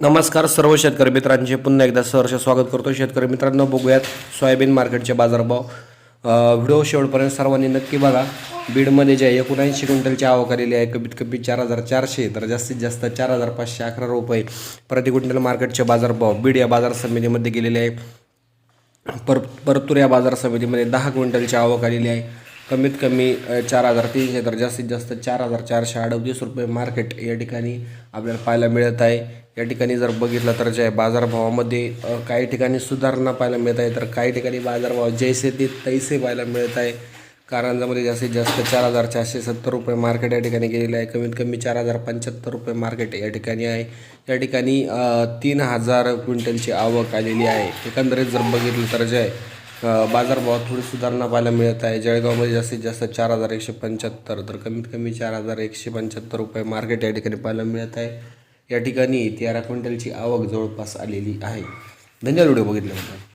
नमस्कार सर्व शेतकरी मित्रांचे. पुन्हा एकदा सहर्ष स्वागत करतो. शेतकरी मित्रांनो बघूयात सोयाबीन मार्केटचे बाजारभाव. व्हिडिओ शेवटपर्यंत सर्वांनी नक्की बघा. बीडमध्ये जे आहे एकोणऐंशी क्विंटलची आवक आलेली आहे कमीत कमी चार हजार चारशे तर जास्तीत जास्त चार हजार पाचशे अकरा रुपये प्रति क्विंटल मार्केटचे बाजारभाव बीड या बाजार समितीमध्ये गेलेले आहे. पर परतूर या बाजार समितीमध्ये दहा क्विंटलची आवक आलेली आहे. कमीत कमी चार हजार तीनशे तर जास्तीत जास्त चार हजार चारशे अडतीस रुपये मार्केट या ठिकाणी आपल्याला पाहायला मिळत आहे. या ठिकाणी जर बघितलं तर जे आहे बाजारभावामध्ये काही ठिकाणी सुधारणा पाहायला मिळत आहे तर काही ठिकाणी बाजारभाव जैसे ते तैसे पाहायला मिळत आहे. कारंजामध्ये म्हणजे जास्तीत जास्त चार हजार चारशे सत्तर रुपये मार्केट या ठिकाणी गेलेलं आहे. कमीत कमी चार हजार पंच्याहत्तर रुपये मार्केट या ठिकाणी आहे. या ठिकाणी तीन हजार क्विंटलची आवक आलेली आहे. एकंदरीत जर बघितलं तर जे आहे बाजारभावात थोडी सुधारणा पाहायला मिळत आहे. जळगावमध्ये जास्तीत जास्त चार हजार एकशे पंच्याहत्तर तर कमीत कमी चार हजार एकशे पंच्याहत्तर रुपये मार्केट या ठिकाणी पाहायला मिळत आहे. या ठिकाणी तेरा क्विंटलची आवक जवळपास आलेली आहे. धन्यवाद व्हिडिओ बघितल्याबद्दल.